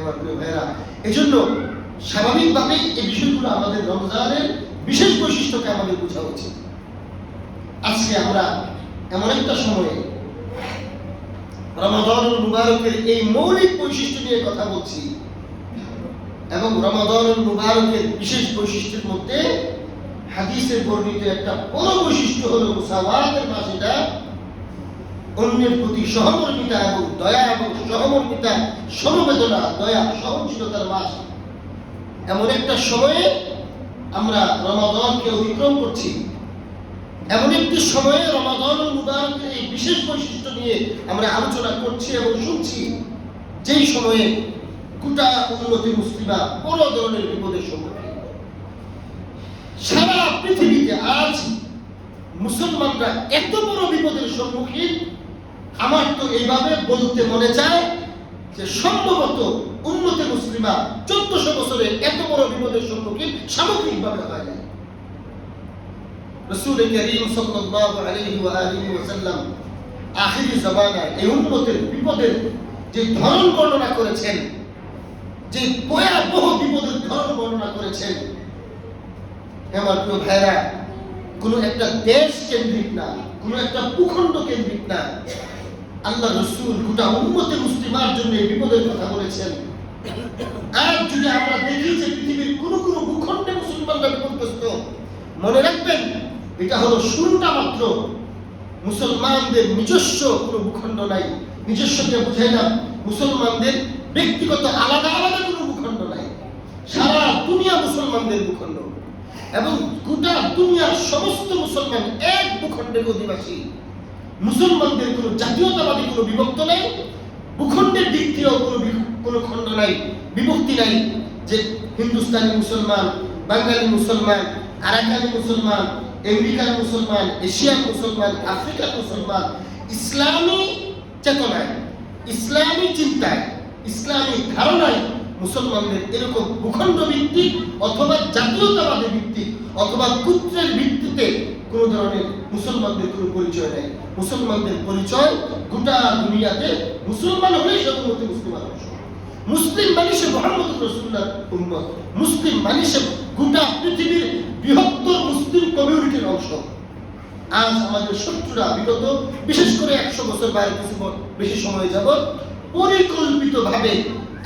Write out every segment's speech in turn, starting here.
আমার প্রিয় ভাইরা এই জন্য স্বাভাবিকভাবেই এই বিষয়গুলো আমাদের রমজানের বিশেষ বৈশিষ্ট্যকে আমাদের বোঝা উচিত। আজকে আমরা এমন একটা সময়ে রমাদানুল মুবারকের এই মৌলিক বৈশিষ্ট্য নিয়ে কথা বলছি এবং রমাদানুল মুবারকের বিশেষ বৈশিষ্ট্যের মধ্যে হাদিসে বর্ণিত একটা বড় বৈশিষ্ট্য হলো মুসাওয়াতের মাস অন্যের প্রতি সহমর্মিতা এবং দয়া এবং সহমর্মিতা, সমবেদনা, দয়া, সহনশীলতার মাস। এমন একটা সময়ে আমরা রমাদানকে অতিক্রম করছি। এমন একটি সময়ে রমাদান মুবারকের এই বিশেষ বৈশিষ্ট্য নিয়ে আমরা আলোচনা করছি এবং শুনছি। যেই সময়ে গোটা উন্নতি মুসলিমা বড় ধরনের বিপদের সম্মুখীন সারা পৃথিবীতে আজ মুসলমানরা এত বড় বিপদের সম্মুখীন আমার তো এইভাবে বলতে মনে চায় যে সম্ভবত উন্নতি মুসলিমা চোদ্দশো বছরে এত বড় বিপদের সম্মুখীন সামগ্রিকভাবে হয় নাই। রসুল করিম সাল্লাল্লাহু আলাইহি ওয়া আলিহি আখিরি এই বিপদের যে ধরন বর্ণনা করেছেন, যে বিপদের ধরন বর্ণনা করেছেন আমার প্রিয় ভাইরা কোন একটা দেশ কেন্দ্রিক না, কোন একটা ভূখণ্ড কেন্দ্রিক না আল্লাহ রসুল গোটা উম্মতে মুসলিমার জন্য এই বিপদের কথা বলেছেন। আর যদি আমরা দেখি যে পৃথিবীর কোন কোন ভূখণ্ডে মুসলমানরা বিপদগ্রস্ত, মনে রাখবেন, এটা হলো শুরুটা মাত্র। মুসলমানদের নিজস্ব কোনো ভূখণ্ড নাই। নিজস্বকে বুঝাইলাম মুসলমানদের ব্যক্তিগত আলাদা আলাদা কোনো ভূখণ্ড নাই। সারা দুনিয়া মুসলমানদের ভূখণ্ড। এবং গোটা দুনিয়ার সমস্ত মুসলমান এক ভূখণ্ডের অধিবাসী। মুসলমানদের কোনো জাতীয়তাবাদী কোনো বিভক্ত নেই, ভূখণ্ডের দিক থেকেও কোনো কোনো খণ্ড নাই, বিভক্তি নাই যে হিন্দুস্তানি মুসলমান, বাঙালি মুসলমান, আরাকানি মুসলমান আমেরিকার মুসলমান, এশিয়ান মুসলমান আফ্রিকার মুসলমান, ইসলামী চেতনায়, ইসলামী চিন্তায়, ইসলামী ধারণায় মুসলমানদের এরকম ভূখণ্ড ভিত্তিক অথবা জাতীয়তাবাদী ভিত্তিক অথবা পুত্রের ভিত্তিতে কোন ধরনের মুসলমানদের কোনো পরিচয় নেই। মুসলমানদের পরিচয় গোটা দুনিয়াতে মুসলমান হলেই সর্বমতি মুসলিম মানুষ মুসলিম মানুষে মোহাম্মদ রসুল্লাহ উম্মত। মুসলিম মানুষে গোটা পৃথিবীর বৃহত্তর মুসলিম কমিউনিটির অংশ। আজ আমাদের শত্রুরা বিগত বিশেষ করে একশো বছর বাইরে কিছু বেশি সময় যাবৎ পরিকল্পিতভাবে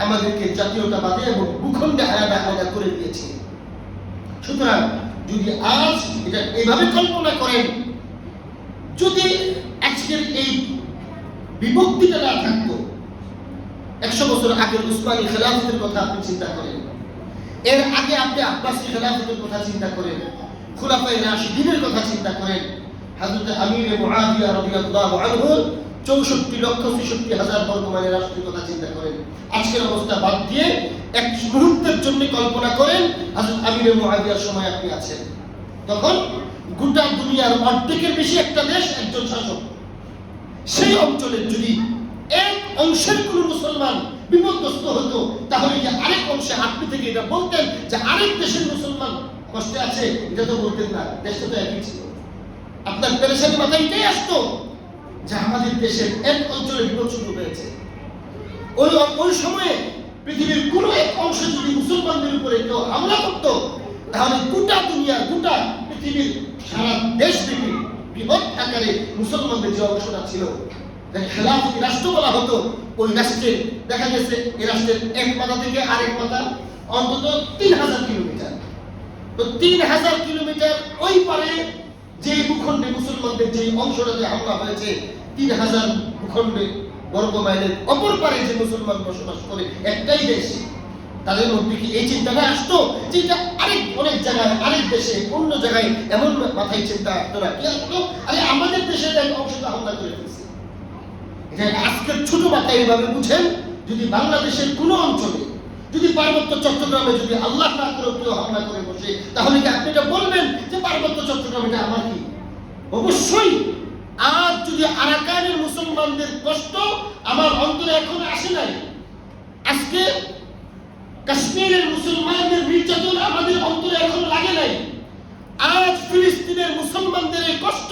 আমাদেরকে জাতীয়তাবাদী এবং ভূখণ্ডে আলাদা আলাদা করে দিয়েছে। সুতরাং যদি আজ এটা এইভাবে কল্পনা করেন, যদি আজকের এই বিভক্তিটা না থাকতো, একশো বছর আগের উসমানী খেলাফতের কথা আপনি চিন্তা করেন। এর আগে আপনি আব্বাসী খেলাফতের কথা চিন্তা করেন খুলাফাই রাশিদিনের কথা চিন্তা করেন। হযরত আমির মুআবিয়া রাদিয়াল্লাহু আনহু 64 লক্ষ 66 হাজার মাইলের রাষ্ট্রের কথা চিন্তা করেন। আজকের অবস্থা বাদ দিয়ে এক মুহূর্তের জন্য কল্পনা করেন হযরত আমির মুআবিয়ার সময় আপনি আছেন। তখন গোটা দুনিয়ার অর্ধেকের বেশি একটা দেশ একজন শাসক। সেই অঞ্চলের যদি এক অংশের কোন মুসলমান বিপদগ্রস্ত হতো, তাহলে যে আরেক অংশে আপনি থেকে এটা বলতেন যে আরেক দেশের মুসলমান কষ্টে আছে, এটা তো বলতেন না, দেশটা তো একই ছিল। আপনার পেরেশানি মাথায় এটাই আসতো? যে আমাদের দেশের এক অঞ্চলে বিপদ হয়েছে। ওই ওই সময়ে পৃথিবীর কোন এক অংশে যদি মুসলমানদের উপরে কেউ হামলা করতো, তাহলে গোটা দুনিয়া, গোটা পৃথিবীর সারা দেশ ব্যাপী বৃহৎ আকারে মুসলমানদের যে অংশটা ছিল খেলাফতি রাষ্ট্র বলা হতো, ওই রাষ্ট্রে দেখা গেছে এই রাষ্ট্রের এক মাথা থেকে আরেক মাথা অন্তত তিন হাজার কিলোমিটার। তো তিন হাজার কিলোমিটার ওই পারে যে ভূখণ্ডে মুসলমানদের যে অংশটাতে হামলা হয়েছে, তিন হাজার ভূখণ্ডে বর্গ মাইলের অপর পারে যে মুসলমান বসবাস করে একটাই দেশ, তাদের মধ্যে কি এই চিন্তাটা আসতো যে এটা আরেক, অনেক জায়গায়, আরেক দেশে, অন্য জায়গায় এমন মাথায় চিন্তা আসতো না কি আসতো আরে আমাদের দেশের এক অংশটা হামলা করে ফেলছে। এটা আজকের ছোট মাথায় এইভাবে বুঝেন, যদি বাংলাদেশের কোনো অঞ্চলে যদি পার্বত্য চট্টগ্রামে যদি আল্লাহ না করে কেউ হামলা করে বসে, তাহলে কি আপনি এটা বলবেন যে পার্বত্য চট্টগ্রাম এটা আমার কি? অবশ্যই। আজ যদি আরাকানের মুসলমানদের কষ্ট আমার অন্তরে এখনও আসে নাই, আজকে কাশ্মীরের মুসলমানদের নির্যাতন আমাদের অন্তরে এখন লাগে নাই, আজ ফিলিস্তিনের মুসলমানদের এই কষ্ট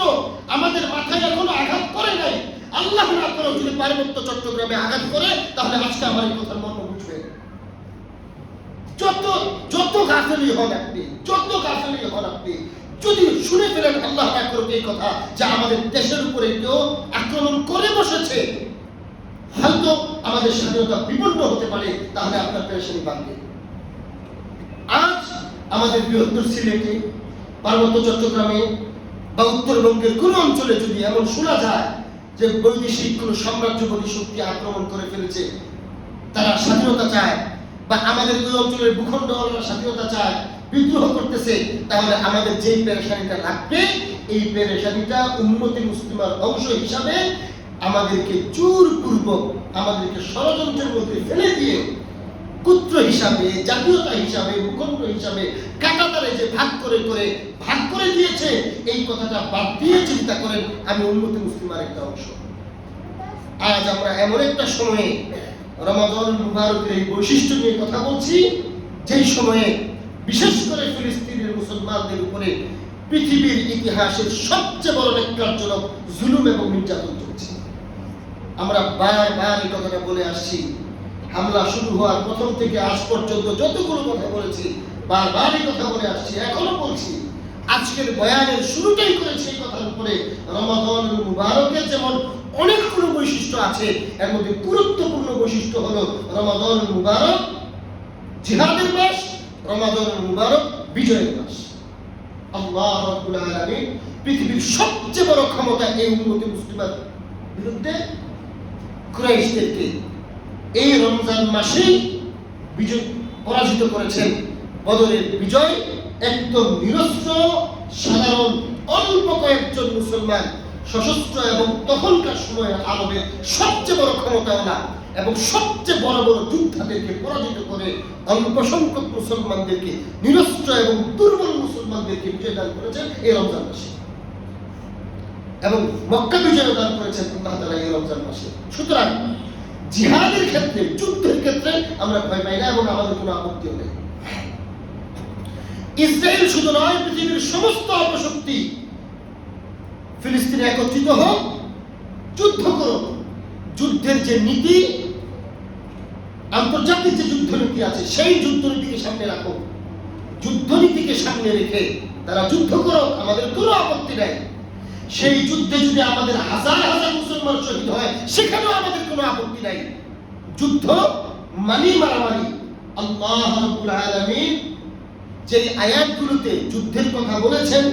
আমাদের মাথায় এখনও আঘাত করে নাই, আল্লাহ না যদি পার্বত্য চট্টগ্রামে আঘাত করে, তাহলে আজকে আমার এই কথার মর্ম বুঝবে যত যত গাফেলি হন আপনি, যত গাফেলি হন আপনি, যদি শুনে ফেলেন আল্লাহ এই কথা, যে আমাদের দেশের উপরে কেউ আক্রমণ করে বসেছে, হয়তো আমাদের স্বাধীনতা বিপন্ন হতে পারে, তাহলে আপনার পেরেশানি আজ আমাদের বৃহত্তর সিলেটে, পার্বত্য চট্টগ্রামে বা উত্তরবঙ্গের কোন অঞ্চলে যদি এমন শোনা যায় যে বৈদেশিক কোন সাম্রাজ্যবাদী শক্তি আক্রমণ করে ফেলেছে, তারা স্বাধীনতা চায় বা আমাদের ওই অঞ্চলের ভূখণ্ড স্বাধীনতা চায় বিদ্রোহ করতেছে, তাহলে আমাদের যে পেরেশানিটা লাগবে, এই পেরেশানিটা উন্নতি মুসলিমার অংশ হিসাবে আমাদেরকে জোরপূর্বক, আমাদেরকে ষড়যন্ত্রের মধ্যে ফেলে দিয়ে পুত্র হিসাবে, জাতীয়তা হিসাবে, ভূখণ্ড হিসাবে কাটাতারে যে ভাগ করে করে ভাগ করে দিয়েছে, এই কথাটা বাদ দিয়ে চিন্তা করেন, আমি উন্নতি মুসলিমার একটা অংশ। আজ আমরা এমন একটা সময়ে রমাদন মুবারকের এই বৈশিষ্ট্য নিয়ে কথা বলছি। যেই সময়ে বিশেষ করে ফিলিস্তিনের মুসলমানদের উপরে পৃথিবীর ইতিহাসের সবচেয়ে বড় ন্যাক্কারজনক জুলুম এবং নির্যাতন চলছে। আমরা বারবার এই কথাটা বলে আসছি। হামলা শুরু হওয়ার প্রথম থেকে আজ পর্যন্ত যতগুলো কথা বলেছি, বারবার এই কথা বলে আসছি, এখনও বলছি। আজকের বয়ানের শুরুটাই করেছি এই কথার উপরে। রমাদান মুবারকের যেমন অনেকগুলো বৈশিষ্ট্য আছে। এর মধ্যে গুরুত্বপূর্ণ বৈশিষ্ট্য হলো রমাদান মুবারক, জিহাদের মাস, রমাদান মুবারক, বিজয়ের মাস। আল্লাহ রাব্বুল আলামিন পৃথিবীর সবচেয়ে বড় ক্ষমতা এই উন্নতি মুসলিমের বিরুদ্ধে কুরাইশদেরকে এই রমজান মাসেই বিজয় পরাজিত করেছেন। বদরের বিজয় একদম নিরস্ত্র, সাধারণ, অল্প কয়েকজন মুসলমান সশস্ত্র এবং তখনকার সময়ের আরবের সবচেয়ে বড় ক্ষমতাওয়ালা এবং সবচেয়ে বড় বড় যোদ্ধাদেরকে পরাজিত করে অল্প সংখ্যক মুসলমানদেরকে নিরস্ত্র এবং দুর্বল মুসলমানদেরকে বিজয় দান করেছেন এই রমজান মাসে। এবং মক্কা বিজয় দান করেছেন আল্লাহ এই রমজান মাসে। সুতরাং জিহাদের ক্ষেত্রে, যুদ্ধের ক্ষেত্রে আমরা ভয় পাই না এবং আমাদের কোনো আপত্তিও নেই। ইসরায়েল শুধু নয়, পৃথিবীর সমস্ত অপশক্তি ফিলিস্তিনে একত্রিত হোক যুদ্ধ করো। যুদ্ধের যে নীতি, আন্তর্জাতিক যে যুদ্ধনীতি আছে, সেই যুদ্ধনীতিকে সামনে রাখো। যুদ্ধনীতিকে সামনে রেখে তারা যুদ্ধ করো, আমাদের কোনো আপত্তি নাই। সেই যুদ্ধে যদি আমাদের হাজার হাজার মুসলমান শহীদ হয়, সেখানেও আমাদের কোনো আপত্তি নাই। যুদ্ধ মানি মারামারি। আল্লাহ আলামিন যে আয়াতগুলোতে যুদ্ধের কথা বলেছেন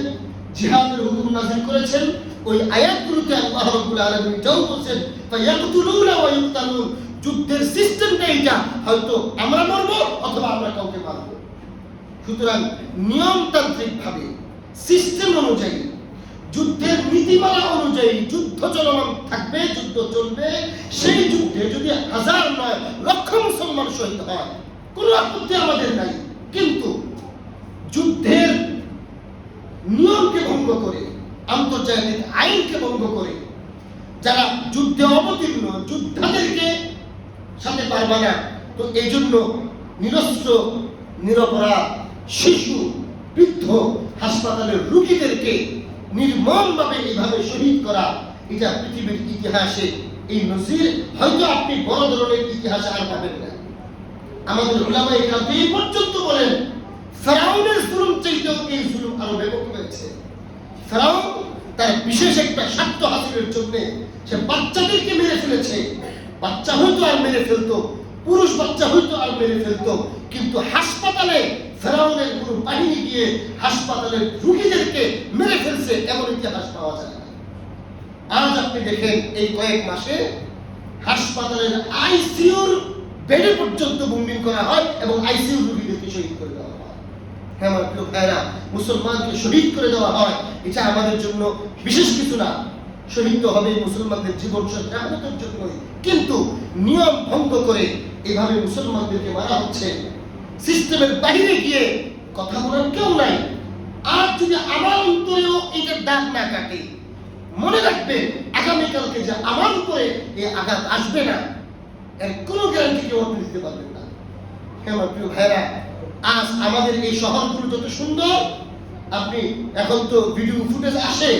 জিহাদের হুকুম নাযিল করেছেন। ওই আয়াতগুলোতে আল্লাহ রাব্বুল আলামিন যাও বলেছেন ফায়াকতুলুনা ওয়া ইউকতালুন যুদ্ধের সিস্টেমটা এটা। হয়তো আমরা মরব অথবা আমরা কাউকে মারব। সুতরাং নিয়মতান্ত্রিক ভাবে সিস্টেম অনুযায়ী, যুদ্ধের নীতিমালা অনুযায়ী যুদ্ধ চলমান থাকবে, যুদ্ধ চলবে। সেই যুদ্ধে যদি হাজার নয়, লক্ষ মুসলমান শহীদ হয়, কোনো আপত্তি আমাদের নাই। কিন্তু যুদ্ধের নিয়মকে ভঙ্গ করে, আন্তর্জাতিক আইনকে ভঙ্গ করে, যারা যুদ্ধে অবতীর্ণ, যোদ্ধাদেরকে সাথে পারবে না তো এই জন্য নিরস্ত্র, নিরপরাধ, শিশু, বৃদ্ধ হাসপাতালের রুগীদেরকে নির্মমভাবে এইভাবে শহীদ করা, এটা পৃথিবীর ইতিহাসে এই নজির, হয়তো আপনি বড় ধরনের ইতিহাসে আর পাবেন না। আমাদের ওলামা এখান এই পর্যন্ত বলেন ফেরাউনের জুলুম চাইতেও এই জুলুম আরও ব্যাপক হয়েছে। ফেরাউন তার বিশেষ একটা স্বার্থ হাসিলের জন্য সে বাচ্চাদেরকে মেরে ফেলেছে। বাচ্চা হয়তো আর মেরে ফেলতো, পুরুষ বাচ্চা হয়তো আর মেরে ফেলতো, কিন্তু হাসপাতালে ফেরাউনের কোনো বাহিনী গিয়ে হাসপাতালের রুগীদেরকে মেরে ফেলছে এমন ইতিহাস পাওয়া যায় আজ আপনি দেখেন এই কয়েক মাসে হাসপাতালের আইসিইউর বেডে পর্যন্ত বুম্বিং করা হয় এবং আইসিইউ রোগীদেরকে শহীদ করে দেওয়া হয়। হ্যাঁ আমার প্রিয় ভাইরা মুসলমানকে শহীদ করে দেওয়া হয়, এটা আমাদের জন্য বিশেষ কিছু না। শহীদ হবে মুসলমানদের জীবন সত্যাগতের জন্যই। কিন্তু নিয়ম ভঙ্গ করে এইভাবে মুসলমানদেরকে মারা হচ্ছে। সিস্টেমের বাইরে গিয়ে কথা বলার কেউ নাই। আর যদি আমার অন্তরেও এটার দাগ না কাটে, মনে রাখবেন, আগামীকালকে যে আমার উপরে এই আঘাত আসবে না, এর কোনো গ্যারান্টি কেউ দিতে পারবেন না। আমার প্রিয় ভাইরা আজ আমাদের এই শহরগুলো যত সুন্দর, আপনি এখন তো ভিডিও ফুটেজ আসে,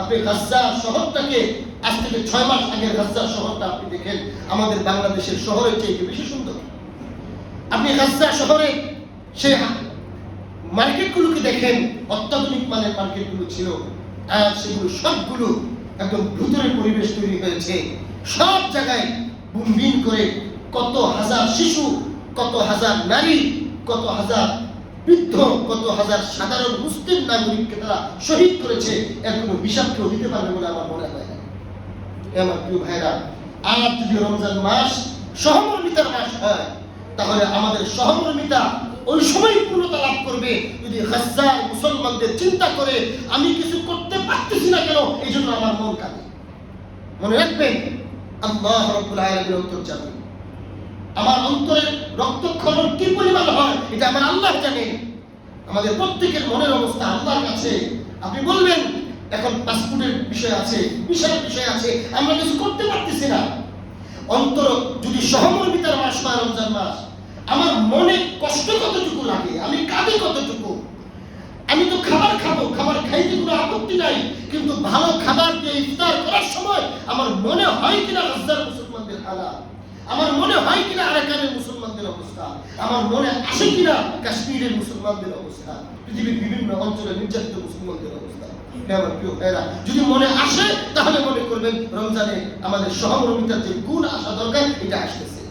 আপনি গাজ্জা শহরটাকে আজ থেকে ছয় মাস আগের গাজ্জা শহরটা আপনি দেখেন, আমাদের বাংলাদেশের শহরের চেয়ে বেশি সুন্দর। আপনি গাজ্জা শহরে সেই মার্কেটগুলোকে দেখেন, অত্যাধুনিক মানের মার্কেটগুলো ছিল আর সেগুলো সবগুলো একদম ভূতরে পরিবেশ তৈরি হয়েছে। সব জায়গায় বুমবিন করে কত হাজার শিশু, কত হাজার নারী কত হাজার বৃদ্ধ, কত হাজার সাধারণ মুসলিম নাগরিককে তারা শহীদ করেছে এর কোনো হিসাব কেউ দিতে পারবে বলে আমার মনে হয় না। আমার প্রিয় ভাইরা, আজ যদি রমজান মাস সহমর্মিতার মাস হয়, তাহলে আমাদের সহমর্মিতা ওই সময় পূর্ণতা লাভ করবে। যদি হাজার মুসলমানদের চিন্তা করে, আমি কিছু করতে পারতেছি না কেন, এই জন্য আমার মন কাঁদে। মনে রাখবেন, আল্লাহ রব্বুল আলামিন অন্তর্জামী আমার অন্তরের রক্তক্ষরণ কি পরিমাণ হয়, এটা আমার আল্লাহ জানে। আমাদের প্রত্যেকের মনের অবস্থা আল্লাহর কাছে। আপনি বলবেন, এখন পাসপোর্টের বিষয় আছে বিষয়ের বিষয় আছে, আমরা কিছু করতে পারতেছি না। অন্তর যদি সহমর্মিতার মাস হয় রমজান মাস, আমার মনে কষ্ট কতটুকু লাগে, আমি কাঁদে কতটুকু? আমি তো খাবার খাব, খাবার খাইতে কোনো আপত্তি নাই, কিন্তু ভালো খাবার দিয়ে ইফতার করার সময় আমার মনে হয় কিনা হাজার মুসলমানদের হালাত আমার মনে হয় কিনা আরাকানের মুসলমানদের অবস্থা? আমার মনে আসে কিনা কাশ্মীরের মুসলমানদের অবস্থা? পৃথিবীর বিভিন্ন অঞ্চলে নির্যাতিত মুসলমানদের অবস্থা? যদি মনে আসে, তাহলে মনে করবেন রমজানে আমাদের সহমর্মিতার যে গুণ আসা দরকার, এটা আসতেছে।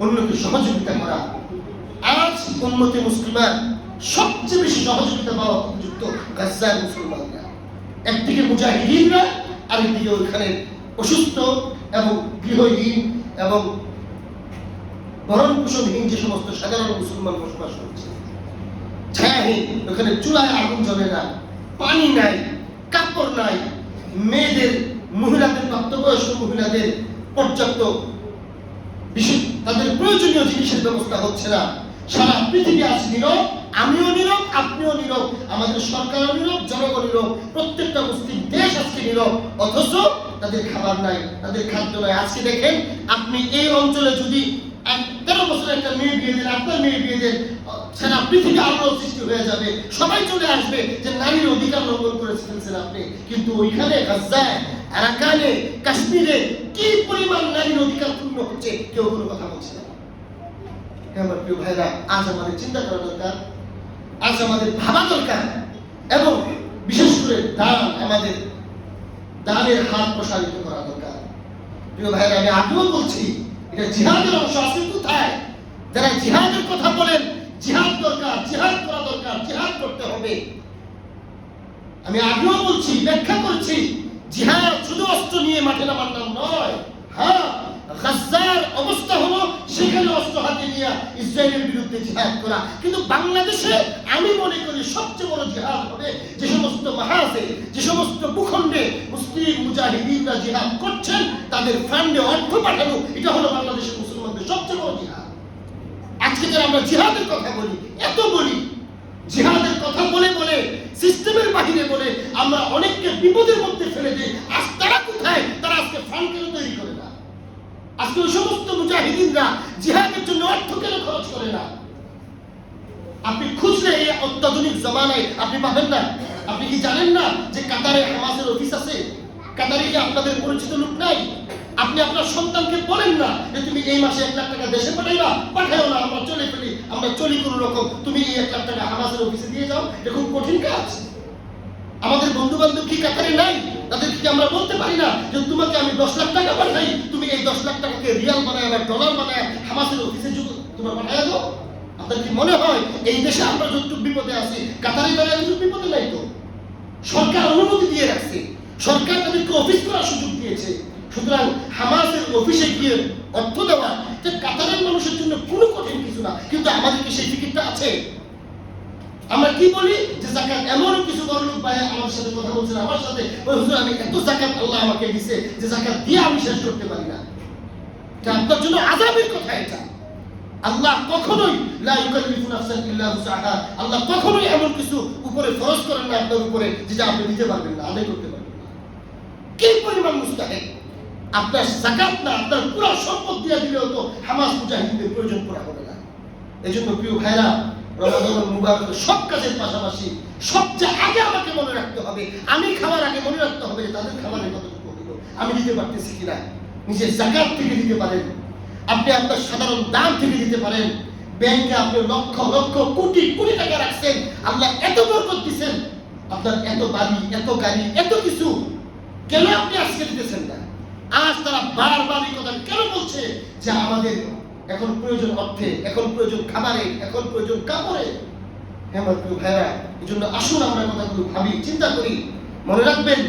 অন্যকে সহযোগিতা করা। আজ উন্নতি মুসলিমান সবচেয়ে বেশি সহযোগিতা পাওয়া উপযুক্ত গাজ্জার মুসলমানরা। একদিকে মুজাহিদিনরা, আরেকদিকে ওইখানে অসুস্থ এবং গৃহহীন এবং ভরণ পোষণহীন যে সমস্ত সাধারণ মুসলমান বসবাস করছে, ছায়াহীন, ওখানে চুলায় আগুন জ্বলে না, পানি নাই, কাপড় নাই, মেয়েদের, মহিলাদের, প্রাপ্তবয়স্ক মহিলাদের পর্যাপ্ত তাদের প্রয়োজনীয় জিনিসের ব্যবস্থা হচ্ছে না। সারা পৃথিবী আজ নীরব আমিও নীরব, আপনিও নীরব, আমাদের সরকারও নীরব জনগণ নীরব, প্রত্যেকটা মুসলিম দেশ আজকে নীরব, অথচ তাদের খাবার নাই, তাদের খাদ্য নাই। আজকে দেখেন, আপনি এই অঞ্চলে যদি তেরো বছরের একটা মেয়ে বিয়ে দেন, আপনার মেয়ে বিয়ে দেন, সারা পৃথিবী আলো সৃষ্টি হয়ে যাবে। সবাই চলে আসবে যে নারীর অধিকার লঙ্ঘন করে ফেলছেন আপনি। কিন্তু ওইখানে গাজায়, আরাকানে, কাশ্মীরে কি পরিমাণ নারীর অধিকার পূর্ণ হচ্ছে, কেউ কোনো কথা বলছে না। হে আমার প্রিয় ভাইরা, আজ আমাদের চিন্তা করা দরকার আজ আমাদের ভাবা দরকার। এবং বিশেষ করে দান আমাদের দানের হাত প্রসারিত করা দরকার। প্রিয় ভাইরা আমি আগেও বলছি এটা জিহাদের অংশ আছে কোথায়? যারা জিহাদের কথা বলেন, জিহাদ দরকার, জিহাদ করা দরকার, জিহাদ করতে হবে। আমি আগেও বলছি ব্যাখ্যা করছি, জিহাদ শুধু অস্ত্র নিয়ে মাঠে নামার নাম নয়। হ্যাঁ গাজ্জার অবস্থা সেখানে অস্ত্র হাতে নিয়ে ইসরায়েলের বিরুদ্ধে জিহাদ করা। কিন্তু বাংলাদেশে আমি মনে করি সবচেয়ে বড় জিহাদ হবে যে সমস্ত মাহাজে, যে সমস্ত ভূখণ্ডে মুসলিম মুজাহিদিনরা জিহাদ করছেন, তাদের ফান্ডে অর্থ পাঠানো, এটা হলো বাংলাদেশের মুসলমানদের সবচেয়ে বড় জিহাদ। আজকে যারা আমরা জিহাদের কথা বলি, এত বলি, জিহাদের কথা বলে বলে, সিস্টেমের বাহিরে বলে আমরা অনেককে বিপদের মধ্যে ফেলে দিই। আজ তারা কোথায়? তারা আজকে ফান্ড কেন তৈরি করে না? আজকে ওই সমস্ত মুজাহিদিনরা জিহাদের জন্য অর্থ কেন খরচ করে না? আপনি খুঁজলে এই অত্যাধুনিক জমানায় আপনি পাবেন না। আপনি কি জানেন না যে কাতারে হামাসের অফিস আছে? কাতারে কি আপনাদের পরিচিত লোক নাই? আপনি আপনার সন্তানকে বলেন না যে তুমি এই মাসে এক লাখ টাকা দেশে পাঠাইবা। পাঠাও না, আমরা চলে ফেলি, আমরা চলি কোনো রকম। তুমি এই এক লাখ টাকা হামাসের অফিসে দিয়ে যাও। এটা খুব কঠিন কাজ। আমাদের বন্ধু বান্ধব কি কাতারে নাই? তাদেরকে আমরা বলতে পারি না যে তোমাকে আমি দশ লাখ টাকা পাঠাই? তুমি এই দশ লাখ টাকাকে রিয়াল বানায় বা ডলার বানায়, হামাসের অফিসে তোমার পাঠায় দাও। আপনার কি মনে হয় এই দেশে আমরা যতটুকু বিপদে আছি, কাতারে তারা এতটুকু বিপদে নাই তো? সরকার অনুমতি দিয়ে রাখছে। সরকার তাদেরকে অফিস করার সুযোগ দিয়েছে। সুতরাং হামাসের অফিসে গিয়ে অর্থ দেওয়া যে কাতারের মানুষের জন্য কোনো কঠিন কিছু না, কিন্তু আমাদের কি সেই টিকিটটা আছে? আমরা কি বলি? যে জাকাত এমন কিছু বড় লোক ভাই আমার সাথে কথা বলছেন, আমার সাথে। ওই হুজুর, আমি এত জাকাত আল্লাহ আমাকে দিছে যে জাকাত দিয়ে আমি শেষ করতে পারি না। আপনার জন্য আযাবের কথা এটা। আল্লাহ কখনোই লা ইউকাল্লিফু নাফসান ইল্লা আল্লাহ কখনোই এমন কিছু উপরে ফরজ করেন না আপনার উপরে, যেটা আপনি দিতে পারবেন না, আদায় করতে পারবেন না। কি পরিমাণ মুস্তাহিক আপনার জাকাত না, আপনার পুরো সম্পদ দিয়ে দিলেও তো হামাস মুজাহিদদের প্রয়োজন পড়া হবে না। এই জন্য প্রিয় ভাইরা রমাদান মুবারক সব কাজের পাশাপাশি সবচেয়ে আগে আমাকে মনে রাখতে হবে, আমি খাবার আগে মনে রাখতে হবে তাদের খাবারের কতটুকু আমি দিতে পারতেছি কিনা? নিজের জাকাত থেকে দিতে পারেন। আপনি আপনার সাধারণ দান থেকে দিতে পারেন। ব্যাংকে আপনি লক্ষ লক্ষ, কোটি কোটি টাকা রাখছেন। আল্লাহ এত বরকত দিচ্ছেন আপনার এত বাড়ি, এত গাড়ি, এত কিছু। কেন আপনি আজকে দিতেছেন না? আজ তারা বারবার এই কথা কেন বলছে? যে আমাদের এখন প্রয়োজন অর্থে, এখন প্রয়োজন খাবারে, এখন প্রয়োজন কাপড়ে। হ্যাঁ আমার প্রিয় ভাইরা এই জন্য আসুন আমরা কথাগুলো ভাবি, চিন্তা করি। মনে রাখবেন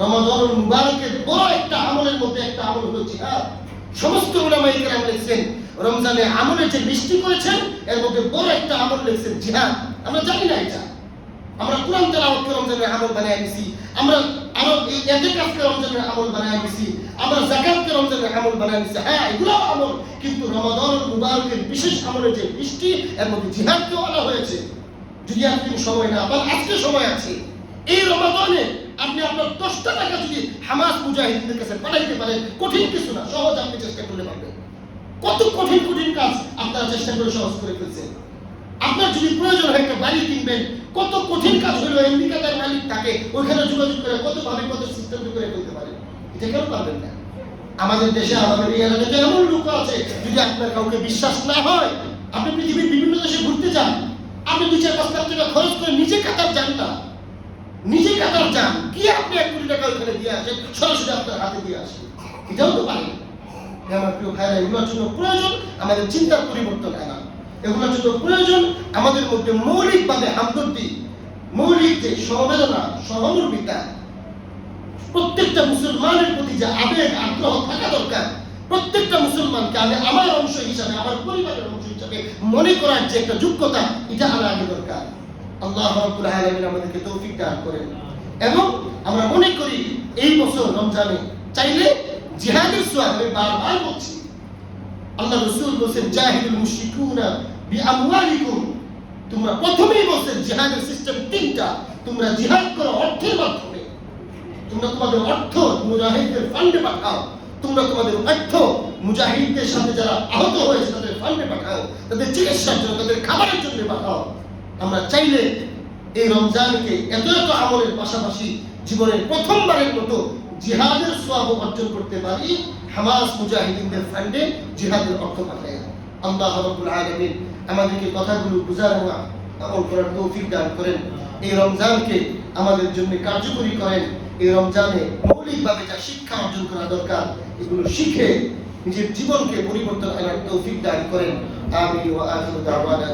রমাদান মুবারকের বড় একটা আমলের মধ্যে একটা আমল হলো জিহাদ। সমস্ত লিখছেন, রমজানে আমলের যে মিষ্টি করেছেন, এর মধ্যে বড় একটা আমল লিখছেন জিহাদ। আমরা জানি না এটা। আমরা কোরআন তেলাওয়াতকে রমজানের আমল বানায় নিছি আমরা আরও এই এতেকাফকে আমরা সময় না পান, আজকে সময় আছে। এই রমাদানে আপনি আপনার টাকা যদি হামাস মুজাহিদদের কাছে পারেন, কঠিন কিছু না, সহজ আপনি চেষ্টা করলে পারবেন। কত কঠিন কঠিন কাজ আপনারা চেষ্টা করে সহজ করে ফেলছেন। আপনার যদি প্রয়োজন হয় একটা বাড়ি কিনবেন, কত কঠিন কাজ হলো আমেরিকার মালিক থাকে, ওইখানে যোগাযোগ করে কত ভাবে কত সিস্টেম করে ফেলতে পারেন এটা কেন পারবেন না? আমাদের দেশে আমাদের এই এলাকাতে এমন লোক আছে, যদি আপনার কাউকে বিশ্বাস না হয়, আপনি পৃথিবীর বিভিন্ন দেশে ঘুরতে যান, আপনি দুই চার পাঁচ লাখ টাকা খরচ করে নিজে কাতার যান না। নিজে কাতার যান কি আপনি এক কোটি টাকা ওইখানে দিয়ে আসেন, সরাসরি আপনার হাতে দিয়ে আসেন। এটাও তো পারেন আমার প্রিয় ভাইরা, এগুলোর জন্য প্রয়োজন, আমাদের চিন্তার পরিবর্তন আনা। এগুলোর জন্য প্রয়োজন। আমাদের মধ্যে মৌলিকভাবে হামদর্দি, মৌলিক যে সমবেদনা, সহমর্মিতা, প্রত্যেকটা মুসলমানের প্রতি যে আবেগ, আগ্রহ থাকা দরকার। প্রত্যেকটা মুসলমানকে আমি আমার অংশ হিসাবে, আমার পরিবারের অংশ হিসাবে মনে করার যে একটা যোগ্যতা, এটা আমার আগে দরকার। আল্লাহ রাব্বুল আলামিন আমাদেরকে তৌফিক দান করেন। এবং আমরা মনে করি, এই বছর রমজানে চাইলে জিহাদের সোয়াব আমি বারবার বলছি আল্লাহ রসুল বলছেন জাহিদুল মুশরিকুনা বিআমওয়ালিকুম। তোমরা প্রথমেই বলছেন, জিহাদের সিস্টেম তিনটা। তোমরা জিহাদ করো অর্থের মাধ্যমে। তোমরা তোমাদের অর্থ মুজাহিদদের ফান্ডে পাঠাও। তোমরা তোমাদের অর্থ মুজাহিদদের সাথে যারা আহত হয়েছে, তাদের ফান্ডে পাঠাও। তাদের চিকিৎসার জন্য, তাদের খাবারের জন্য পাঠাও। আমরা চাইলে এই রমজানকে এত এত আমলের পাশাপাশি জীবনের প্রথমবারের মতো জিহাদের সোয়াব অর্জন করতে পারি, হামাস মুজাহিদিনদের ফান্ডে জিহাদের অর্থ পাঠায়। আল্লাহ রাব্বুল আলামিন আমাদেরকে কথাগুলো বুঝার আমল করার তৌফিক দান করেন। এই রমজানকে আমাদের জন্য কার্যকরী করেন। এই রমজানে মৌলিকভাবে যা শিক্ষা অর্জন করা দরকার, এগুলো শিখে নিজের জীবনকে পরিবর্তন আনার তৌফিক দান করেন। ওয়া আখিরু দাওয়ানা